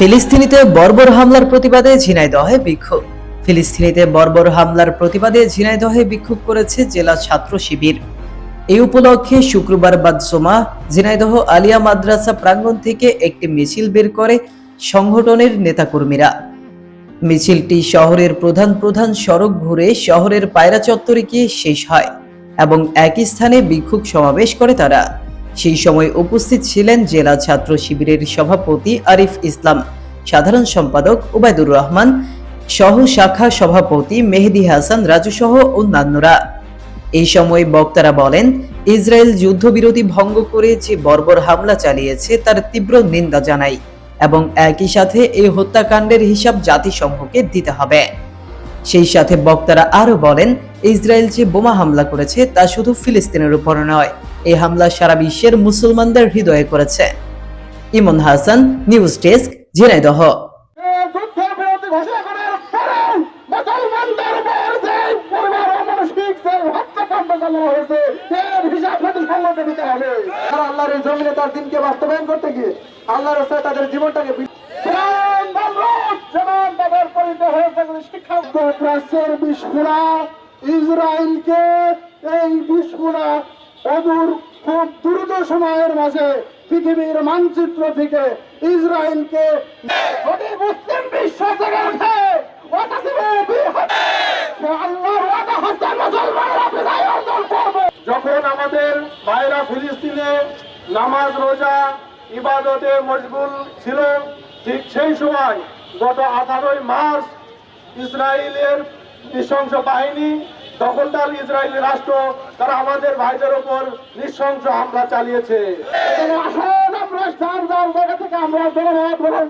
ফিলিস্তিনিতে বর্বর হামলার প্রতিবাদে ঝিনাইদহে বিক্ষোভ। ফিলিস্তিনিতে বর্বর হামলার প্রতিবাদে ঝিনাইদহে বিক্ষোভ করেছে জেলা ছাত্র শিবির। এই উপলক্ষে শুক্রবার বাদ সোমা ঝিনাইদহ আলিয়া মাদ্রাসা প্রাঙ্গণ থেকে একটি মিছিল বের করে সংগঠনের নেতাকর্মীরা। মিছিলটি শহরের প্রধান প্রধান সড়ক ঘুরে শহরের পায়রা চত্বরে গিয়ে শেষ হয় এবং একই স্থানে বিক্ষোভ সমাবেশ করে তারা। সেই সময় উপস্থিত ছিলেন জেলা ছাত্র শিবিরের সভাপতি আরিফ ইসলাম, সাধারণ সম্পাদক ওবায়দুর রহমান সহ শাখা সভাপতি মেহেদি হাসান রাজু সহ অন্যান্যরা। এই সময় বক্তারা বলেন, ইসরায়েল যুদ্ধবিরতি ভঙ্গ করে যে বর্বর হামলা চালিয়েছে তার তীব্র নিন্দা জানাই এবং একই সাথে এই হত্যাকাণ্ডের হিসাব জাতিসংঘকে দিতে হবে। সেই সাথে বক্তারা আরও বলেন, ইসরায়েল যে বোমা হামলা করেছে তা শুধু ফিলিস্তিনের উপর নয় এই হামলা সারা বিশ্বের মুসলমানদের হৃদয়ে করেছে। Emon Hasan, news desk, Jhenaidah. আল্লাহর ইসরায়েলকে এই বিস্ফোরা অদূর খুব দ্রুত সময়ের মাঝে পৃথিবীর মানচিত্র থেকে ইসরায়েলকে মুসলিম বিশ্ব থেকে যখন আমাদের ভাইরা ফিলিস্তিনে নামাজ, রোজা, ইবাদতে মশগুল ছিল, ঠিক সেই সময় গত আঠারোই মার্চ ইসরায়েলের নৃশংস বাহিনী দখলদার ইসরায়েলি রাষ্ট্র, তারা আমাদের ভাইদের ওপর নৃশংস হামলা চালিয়েছে। আসুন, আমরা স্থান থেকে আমরা জনমত গ্রহণ